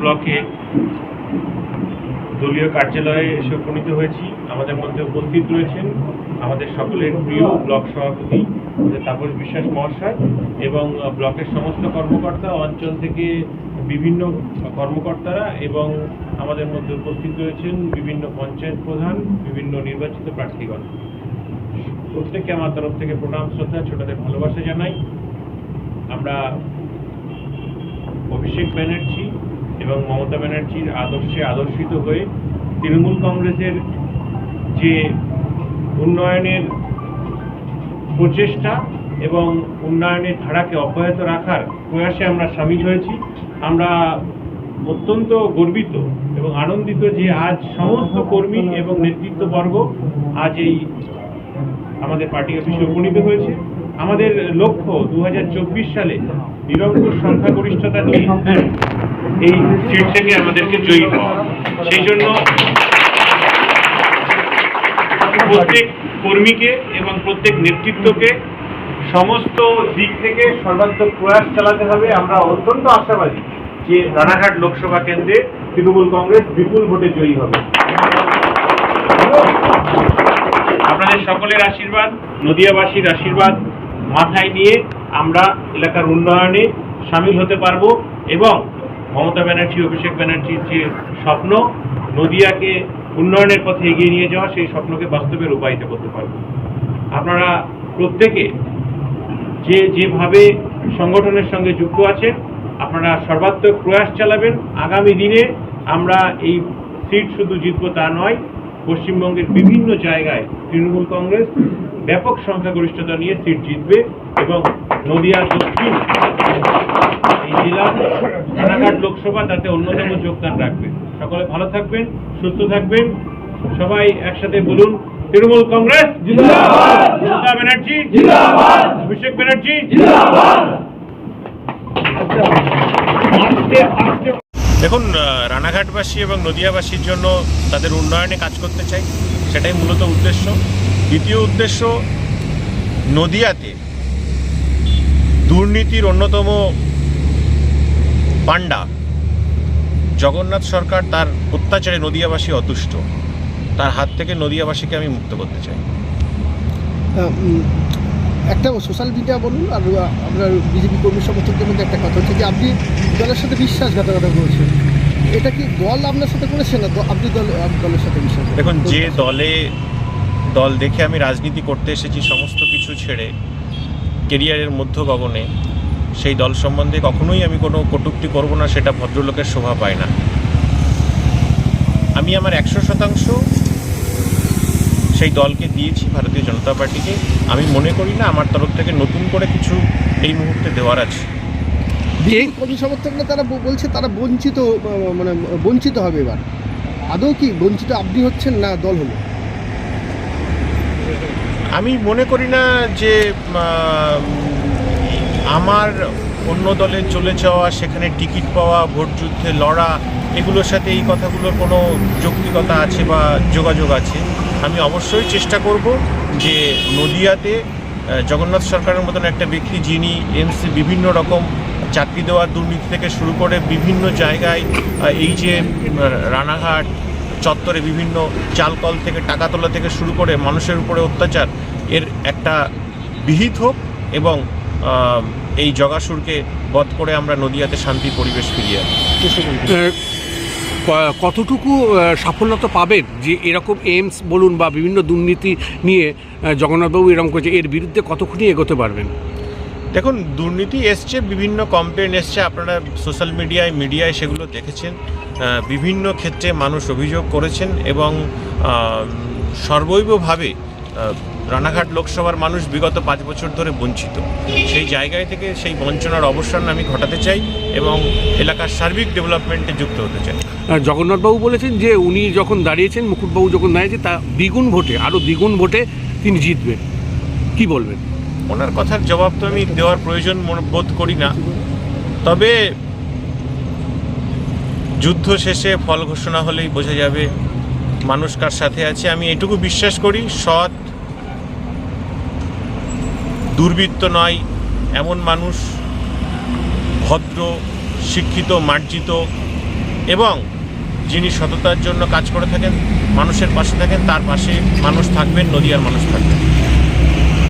ব্লকে দলীয় কার্যালয়ে এসে উপনীত হয়েছি। আমাদের মধ্যে উপস্থিত রয়েছেন আমাদের সকলের প্রিয় ব্লক সভাপতি তাপস বিশ্বাস মহাশয় এবং ব্লকের সমস্ত কর্মকর্তা, অঞ্চল থেকে বিভিন্ন কর্মকর্তারা এবং আমাদের মধ্যে উপস্থিত রয়েছেন বিভিন্ন পঞ্চায়েত প্রধান, বিভিন্ন নির্বাচিত প্রার্থীগণ। প্রত্যেককে আমার তরফ থেকে প্রণাম, শ্রদ্ধা, ছোটদের ভালোবাসা জানাই। আমরা অভিষেক ব্যানার্জি এবং মমতা ব্যানার্জির আদর্শে আদর্শিত হয়ে তৃণমূল কংগ্রেসের যে উন্নয়নের প্রচেষ্টা এবং উন্নয়নের ধারাকে অব্যাহত রাখার প্রয়াসে আমরা সামিল হয়েছি। আমরা অত্যন্ত গর্বিত এবং আনন্দিত যে আজ সমস্ত কর্মী এবং নেতৃত্ববর্গ আজ এই আমাদের পার্টি অফিসে উপনীত হয়েছে। আমাদের লক্ষ্য দু হাজার চব্বিশ সালে নিরঙ্কুশ সংখ্যাগরিষ্ঠতা নিয়ে এই সিট থেকে আমাদেরকে জয়ী হওয়া। সেই জন্য প্রত্যেক কর্মীকে এবং প্রত্যেক নেতৃত্বকে সমস্ত দিক থেকে সর্বাত্মক প্রয়াস চালাতে হবে। আমরা অত্যন্ত আশাবাদী যে রানাঘাট লোকসভা কেন্দ্রে তৃণমূল কংগ্রেস বিপুল ভোটে জয়ী হবে। আপনাদের সকলের আশীর্বাদ, নদিয়াবাসীর আশীর্বাদ মাথায় নিয়ে আমরা এলাকার উন্নয়নে সামিল হতে পারব এবং মমতা ব্যানার্জি, অভিষেক ব্যানার্জির যে স্বপ্ন, নদিয়াকে উন্নয়নের পথে এগিয়ে নিয়ে যাওয়া, সেই স্বপ্নকে বাস্তবে রূপায়িত করতে পারব। আপনারা প্রত্যেকে যে যেভাবে সংগঠনের সঙ্গে যুক্ত আছেন, আপনারা সর্বাত্মক প্রয়াস চালাবেন। আগামী দিনে আমরা এই সিট শুধু জিতব তা নয়, পশ্চিমবঙ্গের বিভিন্ন জায়গায় তৃণমূল কংগ্রেস ব্যাপক সংখ্যাগরিষ্ঠতা নিয়ে সিট জিতবে এবং নদিয়া দক্ষিণ এই জেলা রানাঘাট লোকসভা তাতে অন্যতম যোগদান রাখবে। সকলে ভালো থাকবেন, সুস্থ থাকবেন। সবাই একসাথে বলুন, তৃণমূল কংগ্রেস মমতা ব্যানার্জি অভিষেক ব্যানার্জি দেখুন রানাঘাটবাসী এবং নদিয়াবাসীর জন্য তাদের উন্নয়নে কাজ করতে চাই, সেটাই মূলত উদ্দেশ্য। দ্বিতীয় উদ্দেশ্য নদিয়াতে দুর্নীতির অন্যতম পাণ্ডা। জগন্নাথ সরকার তার অত্যাচারে নদিয়াবাসী অতুষ্ট। তার হাত থেকে নদিয়াবাসীকে আমি মুক্ত করতে চাই। একটা সোশ্যাল মিডিয়া বলুন আর আপনার বিজেপি কর্মী সমর্থকদের মধ্যে একটা কথা হচ্ছে যে আপনি দলের সাথে বিশ্বাসঘাতকতা করেছেন। এটা কি দল আপনার সাথে করেছে না আপনি দল দলের সাথে বিশ্বাস দেখুন যে দলে দল দেখে আমি রাজনীতি করতে এসেছি সমস্ত কিছু ছেড়ে কেরিয়ারের মধ্য গগনে সেই দল সম্বন্ধে কখনোই আমি কোনো কটূক্তি করব না, সেটা ভদ্রলোকের শোভা পায় না। আমি আমার একশো শতাংশ সেই দলকে দিয়েছি ভারতীয় জনতা পার্টিকে। আমি মনে করি না আমার তরফ থেকে নতুন করে কিছু এই মুহূর্তে দেওয়ার আছে। কর্মী সমর্থকরা তারা বলছে তারা বঞ্চিত মানে বঞ্চিত হবে এবার। আদৌ কি বঞ্চিত আপনি হচ্ছেন না দল হলো? আমি মনে করি না যে আমার অন্য দলে চলে যাওয়া, সেখানে টিকিট পাওয়া, ভোট যুদ্ধে লড়া, এগুলোর সাথে এই কথাগুলোর কোনো যৌক্তিকতা আছে বা যোগাযোগ আছে। আমি অবশ্যই চেষ্টা করব যে নদিয়াতে জগন্নাথ সরকারের মতন একটা ব্যক্তি যিনি এমসি বিভিন্ন রকম চাকরি দেওয়ার দুর্নীতি থেকে শুরু করে বিভিন্ন জায়গায় এই যে, রানাঘাট চত্বরে বিভিন্ন চালকল থেকে টাকা তোলা থেকে শুরু করে মানুষের উপরে অত্যাচার, এর একটা বিহিত হোক এবং এই জগাসুরকে বধ করে আমরা নদিয়াতে শান্তি পরিবেশ ফিরিয়ে কতটুকু সাফল্যতা পাবেন যে এরকম এইমস বলুন বা বিভিন্ন দুর্নীতি নিয়ে জগন্নাথবাবু এরকম করেছে, এর বিরুদ্ধে কতক্ষণই এগোতে পারবেন? দেখুন, দুর্নীতি এসছে, বিভিন্ন কমপ্লেন এসছে, আপনারা সোশ্যাল মিডিয়ায় মিডিয়ায় সেগুলো দেখেছেন। বিভিন্ন ক্ষেত্রে মানুষ অভিযোগ করেছেন এবং সর্বৈবভাবে রানাঘাট লোকসভার মানুষ বিগত পাঁচ বছর ধরে বঞ্চিত। সেই জায়গায় থেকে সেই বঞ্চনার অবসান আমি ঘটাতে চাই এবং এলাকার সার্বিক ডেভেলপমেন্টে যুক্ত হতে চাই। জগন্নাথবাবু বলেছেন যে, উনি যখন দাঁড়িয়েছেন, মুকুটবাবু যখন দাঁড়িয়েছে, তা দ্বিগুণ ভোটে, আরও দ্বিগুণ ভোটে তিনি জিতবেন। কি বলবেন? ওনার কথার জবাব তো আমি দেওয়ার প্রয়োজন বোধ করি না। তবে যুদ্ধ শেষে ফল ঘোষণা হলেই বোঝা যাবে মানুষ কার সাথে আছে। আমি এটুকু বিশ্বাস করি, সৎ, দুর্বৃত্ত নয়, এমন মানুষ ভদ্র, শিক্ষিত, মার্জিত এবং যিনি সততার জন্য কাজ করে থাকেন, মানুষের পাশে থাকেন, তার পাশে মানুষ থাকবেন নদিয়ার মানুষ থাকবেন।